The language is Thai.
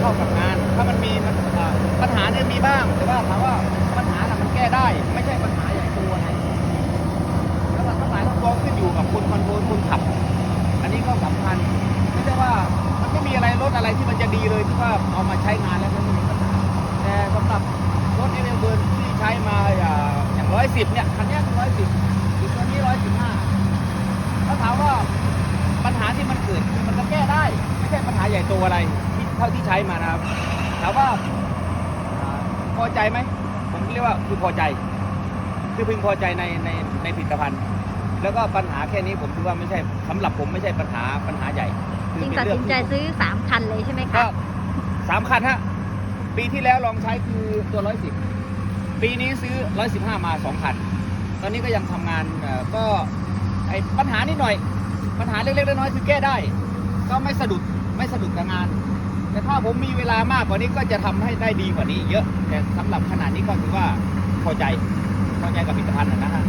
เข้ากับงาน ถ้ามันมีปัญหาเนี่ยมีบ้าง แต่ว่าถามว่าปัญหาอะมันแก้ได้ ไม่ใช่ปัญหาใหญ่ตัวนะแล้วทั้งหลายทั้งปวงขึ้นอยู่กับคุณคอนโทรลคุณขับ อันนี้ก็สำคัญไม่ใช่ว่ามันไม่มีอะไรรถอะไรที่มันจะดีเลยที่ว่าเอามาใช้งานแล้วมันมีปัญหาแต่สำหรับรถเอเวอร์เบิร์นที่ใช้มาอย่างร้อยสิบเนี่ยคันนี้ร้อยสิบอีกตัวนี้ร้อยสิบห้าถ้าถามว่าปัญหาที่มันเกิดมันก็แก้ได้ ไม่ใช่ปัญหาใหญ่โตอะไร เท่าที่ใช้มานะครับถามว่าอ่าพอใจไหมผมเรียกว่าคือพอใจ คือพึงพอใจในในในผลิตภัณฑ์ แล้วก็ปัญหาแค่นี้ผมคิดว่าไม่ใช่สำหรับผมไม่ใช่ปัญหาปัญหาใหญ่คืจึงเป็ตัดเรื่สินใจที่ซื้อสามคันเลยใช่ไหมก็คะสามคันฮะปีที่แล้วลองใช้คือตัวร้อยสิบปีนี้ซื้อร้อยสิบห้ามาสองคันตอนนี้ก็ยังทำงานเอ่อก็ไอปัญหานิดหน่อย ปัญหาเล็กๆน้อยๆคือแก้ได้ ก็ไม่สะดุดไม่สะดุดกับงาน แต่ถ้าผมมีเวลามากกว่านี้ก็จะทำให้ได้ดีกว่านี้เยอะ แต่สำหรับขนาดนี้ก็ถือว่าพอใจพอใจกับผลิตภัณฑ์นะฮะ